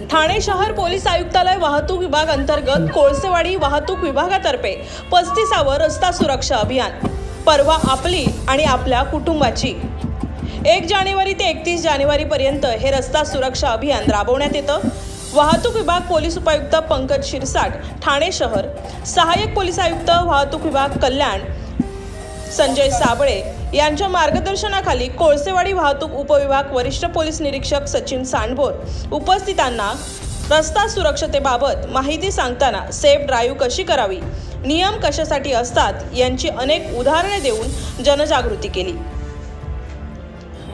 Thane शहर पोलीस आयुक्तालय वाहतूक विभाग अंतर्गत कोळसेवाडी वाहतूक विभागातर्फे पस्तीसावं रस्ता सुरक्षा अभियान. परवा आपली आणि आपल्या कुटुंबाची. एक जानेवारी ते एकतीस जानेवारीपर्यंत हे रस्ता सुरक्षा अभियान राबवण्यात येतं. वाहतूक विभाग पोलीस उपायुक्त पंकज शिरसाट ठाणे शहर सहाय्यक पोलीस आयुक्त वाहतूक विभाग कल्याण संजय साबळे यांच्या मार्गदर्शनाखाली कोळसेवाडी वाहतूक उपविभाग वरिष्ठ पोलीस निरीक्षक सचिन सांडभोर उपस्थितांना रस्ता सुरक्षतेबाबत माहिती सांगताना सेफ ड्राईव्ह कशी करावी नियम कशासाठी असतात यांची अनेक उदाहरणे देऊन जनजागृती केली.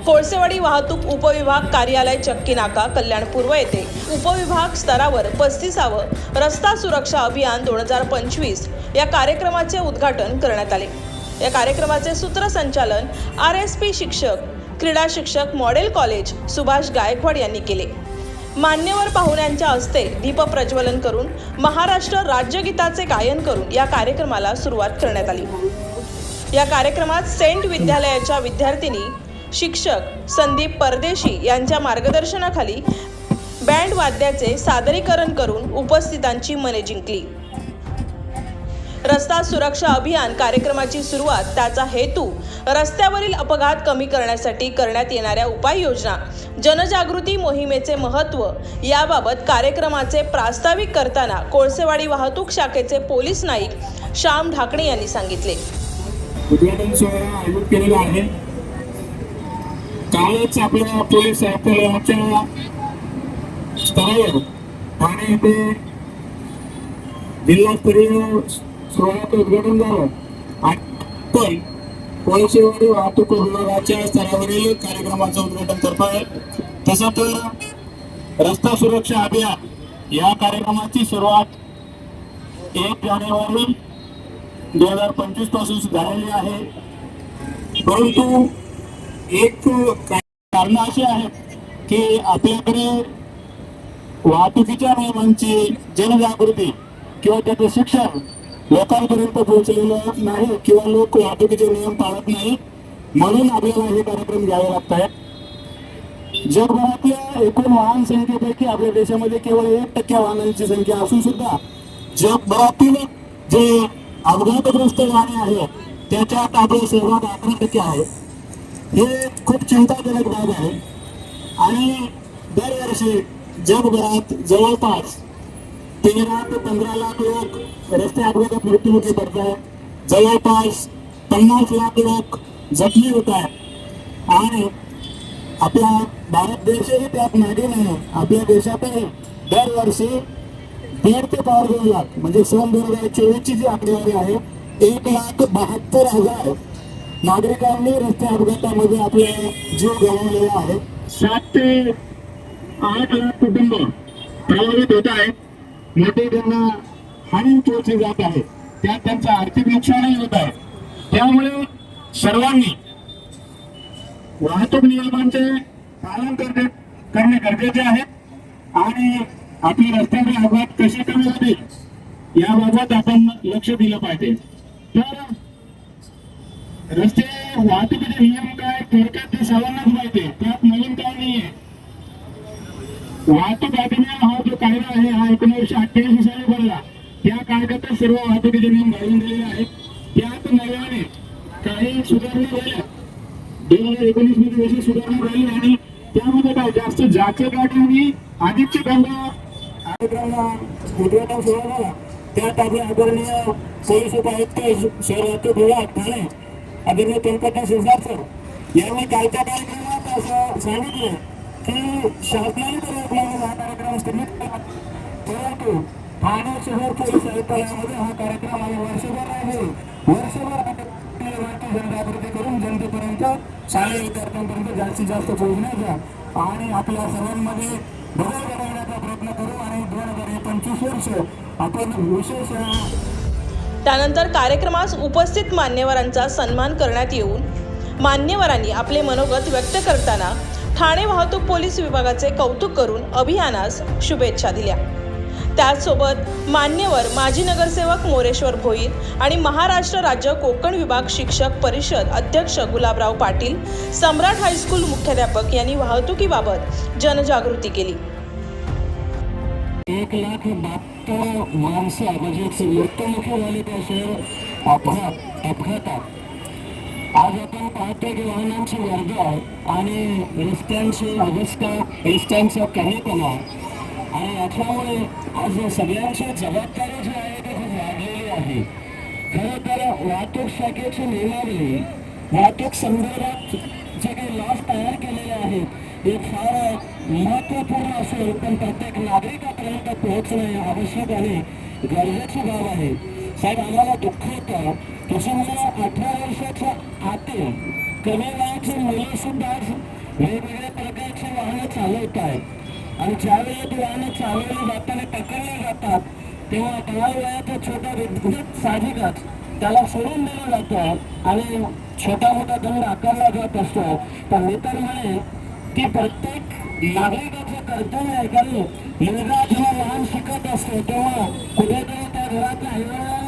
कोळसेवाडी वाहतूक उपविभाग कार्यालय चक्की नाका कल्याण पूर्व येथे उपविभाग स्तरावर पस्तीसावं रस्ता सुरक्षा अभियान दोन हजार पंचवीस या कार्यक्रमाचे उद्घाटन करण्यात आले. या कार्यक्रमाचे सूत्रसंचालन आर एस पी शिक्षक क्रीडा शिक्षक मॉडेल कॉलेज सुभाष गायकवाड यांनी केले. मान्यवर पाहुण्यांच्या हस्ते दीप प्रज्वलन करून महाराष्ट्र राज्यगीताचे गायन करून या कार्यक्रमाला सुरुवात करण्यात आली. या कार्यक्रमात सेंट विद्यालयाच्या विद्यार्थिनी शिक्षक संदीप परदेशी यांच्या मार्गदर्शनाखाली बँड वाद्याचे सादरीकरण करून उपस्थितांची मने जिंकली. रस्ता सुरक्षा अभियान कार्यक्रमाची सुरुवात त्याचा हेतू रस्त्यावरील अपघात कमी करण्यासाठी करण्यात येणाऱ्या उपाययोजना जनजागृती मोहिमेचे महत्त्व याबाबत कार्यक्रमाचे प्रास्ताविक करताना कोळसेवाडी वाहतूक शाखेचे पोलीस नाईक श्याम ढाकणे यांनी सांगितले. उद्घाटन आयोजित आहे. कालच आपल्या पोलीस आयुक्तालयाच्या स्तरावर आणि ते जिल्हास्तरीय सोहळ्याचं उद्घाटन झालं. आणि पण कोळशेवाडी वाहतूक विभागाच्या स्तरावरील कार्यक्रमाचं उद्घाटन करत आहे. तसं तर रस्ता सुरक्षा अभियान या कार्यक्रमाची सुरुवात एक जानेवारी दोन हजार पंचवीसपासून झालेली आहे. परंतु एक कारण अशी आहेत की आपल्याकडे वाहतुकीच्या नियमांची जनजागृती किंवा त्याचं शिक्षण लोकांपर्यंत पोहोचलेलं नाही किंवा लोक वाहतुकीचे नियम पाळत नाही म्हणून आपल्याला हे कार्यक्रम घ्यावे लागत आहेत जगभरातल्या एकूण वाहन संख्येपैकी आपल्या देशामध्ये केवळ एक टक्के वाहनांची संख्या असून सुद्धा जगभरातील जे अपघातग्रस्त वाहने आहेत त्याच्यात आपला सहभाग अकरा टक्के आहे हे खूप चिंताजनक बाब आहे. आणि दरवर्षी जगभरात जवळपास तेरा ते पंधरा लाख लोक रस्ते अपघातात मृत्यूमुखी पडतात. जवळपास पन्नास लाख लोक जखमी होत आहेत आणि आपला भारत देशही त्यात मागे नाही. आपल्या देशातही दरवर्षी दीड ते पाव दोन लाख म्हणजे सन दोन हजार चोवीसची जी आकडेवारी आहे एक लाख बहात्तर हजार नागरिकांनी रस्ते अपघातामध्ये आपले जीव गमावलेला आहे. सात ते आठ लाख कुटुंब प्रभावित होत आहेत. मोठे हानी पोहोचली जात आहे. त्यात त्यांचं आर्थिक नुकसानही होत आहे. त्यामुळे सर्वांनी वाहतूक नियमांचे पालन करणे करणे गरजेचे आहे. आणि आपले रस्त्यावरील अपघात कसे कमी होतील याबाबत आपण लक्ष दिलं पाहिजे. तर रस्ते वाहतुकीचे नियम काय थोडक्यात ते सर्वांनाच माहिती आहे. त्यात नवीन काय नाहीये. वाहतूक अधिनियम हा जो कायदा आहे हा एकोणीसशे अठ्ठ्याऐंशी साली बनला त्या कायद्यातच सर्व वाहतुकीचे नियम घालून दिलेले आहेत त्यात नव्याने काही सुधारणा झाल्या दोन हजार एकोणीसमध्ये जशी सुधारणा झाली आणि त्यामध्ये काय जास्त जाचक आणि आदित्य गंगा उद्घाटन सोहळा झाला त्यात आपले आदरणीय पोलीस उपायुक्त शहर वाहतूक विभाग ठाणे आदरणीय पंकज शिरसाट सर यांनी कालच्या कार्यक्रमात असं सांगितलं की शासनाने तर आपल्याला हा कार्यक्रम स्थगित केला परंतु ठाणे शहर पोलीस आयुक्तालयामध्ये हा कार्यक्रम आम्ही वर्षभर राबवू वर्षभर भारतीय जनजागृती करून जनतेपर्यंत शालेय विद्यार्थ्यांपर्यंत जास्तीत जास्त पोहोचण्याचा आणि आपल्या सर्वांमध्ये बदल घडवण्याचा प्रयत्न करू आणि दोन हजार पंचवीस वर्ष आपण विशेष त्यानंतर कार्यक्रमास उपस्थित मान्यवरांचा सन्मान करण्यात येऊन मान्यवरांनी आपले मनोगत व्यक्त करताना ठाणे वाहतूक पोलीस विभागाचे कौतुक करून अभियानास शुभेच्छा दिल्या. त्याचसोबत मान्यवर माजी नगरसेवक मोरेश्वर भोईर आणि महाराष्ट्र राज्य कोकण विभाग शिक्षक परिषद अध्यक्ष गुलाबराव पाटील सम्राट हायस्कूल मुख्याध्यापक यांनी वाहतुकीबाबत जनजागृती केली. एक लाख बहात्तर माणसं म्हणजे मृत्यूमुखी झाले त्या शहर अपघात अपघातात आज आपण पाहतो की वाहनांची वर्ग आणि रस्त्यांची अवस्था रस्त्यांचा कमीपणा आणि याच्यामुळे आज सगळ्यांची जबाबदारी जी आहे ती खूप वाढलेली आहे. खरं तर वाहतूक शाखेची नियमावली वाहतूक संदर्भात जे काही लॉस तयार केलेले आहेत हे फार महत्त्वपूर्ण असेल पण प्रत्येक नागरिकापर्यंत पोहोचणे आवश्यक आणि गरजेची बाब आहे. साहेब आम्हाला दुःख होतं. मला अठरा वर्षाच्या आतील कमी वयाची मुलं सुद्धा वेगवेगळ्या प्रकारची वाहनं चालवत आहेत आणि ज्यावेळी ती वाहनं चालवली जाताना पकडली जातात तेव्हा दहा वयाचा छोटा विद्युत साहजिकच त्याला सोडून दिला जातो आणि छोटा मोठा दंड आकारला जात असतो. पण मी तर म्हणे की प्रत्येक नागरिकाचं कर्तव्य आहे कारण मुलगा जेव्हा लहान शिकत असतो तेव्हा कुठेतरी त्या घरातल्या आईवडिला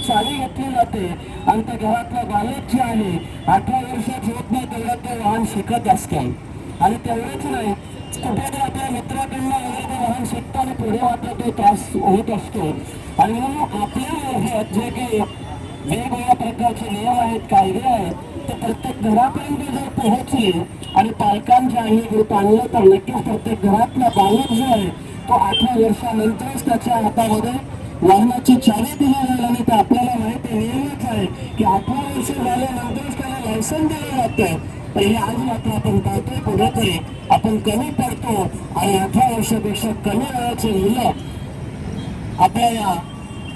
कुठेतरी चावी घेतली जाते आणि त्या घरातला बालक जे आहे. अठरा वर्षात होत नाही तेवढं ते वाहन शिकत असते. आणि तेवढंच नाही कुठेतरी आपल्या मित्राकडनं वगैरे ते वाहन शिकताना पुढे मात्र तो त्रास होत असतो. आणि म्हणून आपल्या वर्षात जे काही वेगवेगळ्या प्रकारचे नियम आहेत कायदे आहेत ते प्रत्येक घरापर्यंत जर पोहोचले आणि पालकांच्या आई ग्रुप आणलं तर नक्कीच प्रत्येक घरातला बालक जो आहे तो अठरा वर्षानंतरच त्याच्या हातामध्ये वाहनाची चावी दिली जाईल आणि आपल्याला माहिती नियमच आहे की अठरा वर्ष झाल्यानंतरच त्याला लायसन दिलं जातं. पण हे आज मात्र आपण पाहतोय कुठेतरी आपण कमी पडतो आणि अठरा वर्षापेक्षा कमी वयाचे मुलं आपल्या या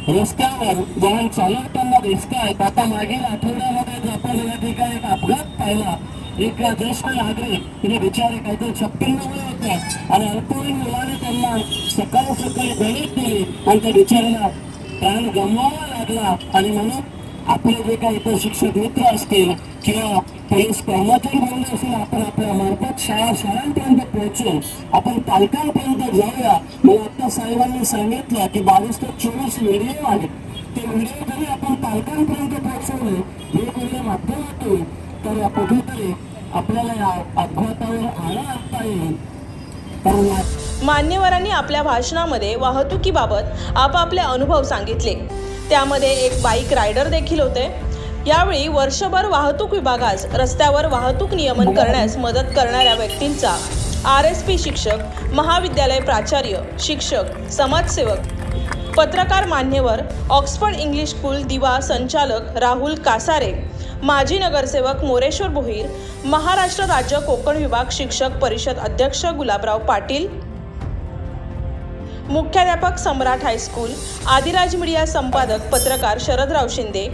रस्त्यावर वाहन चालवताना दिसत आहेत आता मागील आठवड्यामध्ये आपण या ठिकाणी एक अपघात पाहिला एक ज्येष्ठ नागरिक तिने बिचारे काहीतरी छप्पन्न वय होते आणि अल्पवयीन मुलाने त्यांना सकाळी सकाळी गणित दिली आणि त्या बिचाऱ्याला प्राण गमवावा लागला आणि म्हणून आपले जे काही इतर शिक्षक मित्र असतील किंवा पोलीस कर्मचारी बनले असेल आपण आपल्या मार्फत शाळा शाळांपर्यंत पोहोचून आपण पालकांपर्यंत जाऊया. मला आता साहेबांनी सांगितलं की बावीस ते चोवीस व्हिडिओ आहेत. ते व्हिडिओ जरी आपण पालकांपर्यंत पोहोचवले वेगवेगळ्या माध्यमातून तर कुठेतरी आपल्याला या अपघातावर आळा आणता येईल. कारण मान्यवरांनी आपल्या भाषणामध्ये वाहतुकीबाबत आपापले अनुभव सांगितले. त्यामध्ये एक बाईक रायडर देखील होते. यावेळी वर्षभर वाहतूक विभागास रस्त्यावर वाहतूक नियमन करण्यास मदत करणाऱ्या व्यक्तींचा आर एस पी शिक्षक महाविद्यालय प्राचार्य शिक्षक समाजसेवक पत्रकार मान्यवर ऑक्सफर्ड इंग्लिश स्कूल दिवा संचालक राहुल कासारे माजी नगरसेवक मोरेश्वर बोहीर महाराष्ट्र राज्य कोकण विभाग शिक्षक परिषद अध्यक्ष गुलाबराव पाटील मुख्याध्यापक सम्राट हायस्कूल आदिराज मीडिया संपादक पत्रकार शरदराव शिंदे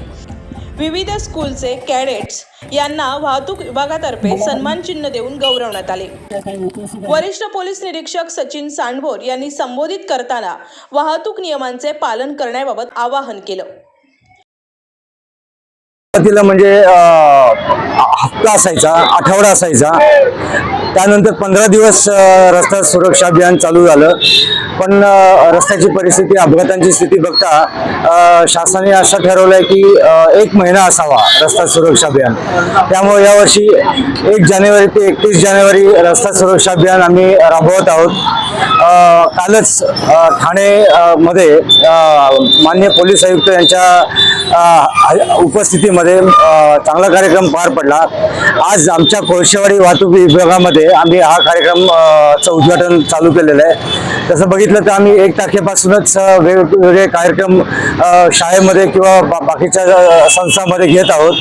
विविध स्कूलचे कॅडेट्स यांना वाहतूक विभागातर्फे सन्मान चिन्ह देऊन गौरवण्यात आले. वरिष्ठ पोलीस निरीक्षक सचिन सांडभोर यांनी संबोधित करताना वाहतूक नियमांचे पालन करण्याबाबत आवाहन केलं. म्हणजे हप्ता असायचा आठवडा असायचा. त्यानंतर पंधरा दिवस रस्ता सुरक्षा अभियान चालू झालं. पण रस्त्याची परिस्थिती अपघातांची स्थिती बघता शासनाने असं ठरवलंय की एक महिना असावा रस्ता सुरक्षा अभियान. त्यामुळे यावर्षी एक जानेवारी ते एकतीस जानेवारी रस्ता सुरक्षा अभियान आम्ही राबवत आहोत. कालच ठाणे मध्ये मान्य पोलीस आयुक्त यांच्या उपस्थितीमध्ये चांगला कार्यक्रम पार पडला. आज आमच्या कोळशेवाडी वाहतूक विभागामध्ये आम्ही हा कार्यक्रमचं चं उद्घाटन चालू केलेलं आहे. तसं बघितलं तर आम्ही एक तारखेपासूनच वेगवेगळे कार्यक्रम शाळेमध्ये किंवा बा- बाकीच्या संस्थांमध्ये घेत आहोत.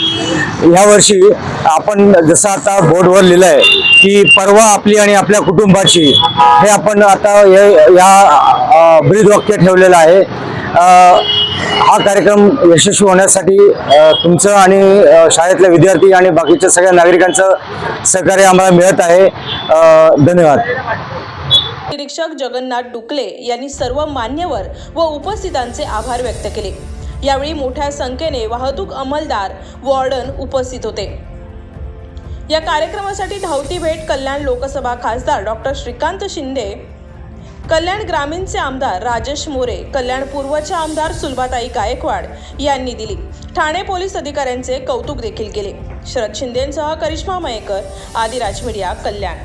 यावर्षी आपण जसं आता बोर्डवर लिहिलं आहे की परवा आपली आणि आपल्या कुटुंबाची हे आपण आता या ब्रीदवाक्य ठेवलेलं आहे. हा कार्यक्रम यशस्वी होण्यासाठी तुमचं आणि शाळेतल्या शाळेतले विद्यार्थी आणि बाकीच्या सगळ्या नागरिकांचं सहकार्य आम्हाला मिळत आहे. धन्यवाद. निरीक्षक जगन्नाथ डुकले यांनी सर्व मान्यवर व उपस्थितांचे आभार व्यक्त केले. यावेळी मोठ्या संख्येने वाहतूक अंमलदार वॉर्डन उपस्थित होते. या कार्यक्रमासाठी धावती भेट कल्याण लोकसभा खासदार डॉक्टर श्रीकांत शिंदे कल्याण ग्रामीणचे आमदार राजेश मोरे कल्याण पूर्वचे आमदार सुलभाताई गायकवाड यांनी दिली. ठाणे पोलीस अधिकाऱ्यांचे कौतुक देखील केले. शरद शिंदेसह करिश्मा मयेकर आदिराज मीडिया कल्याण.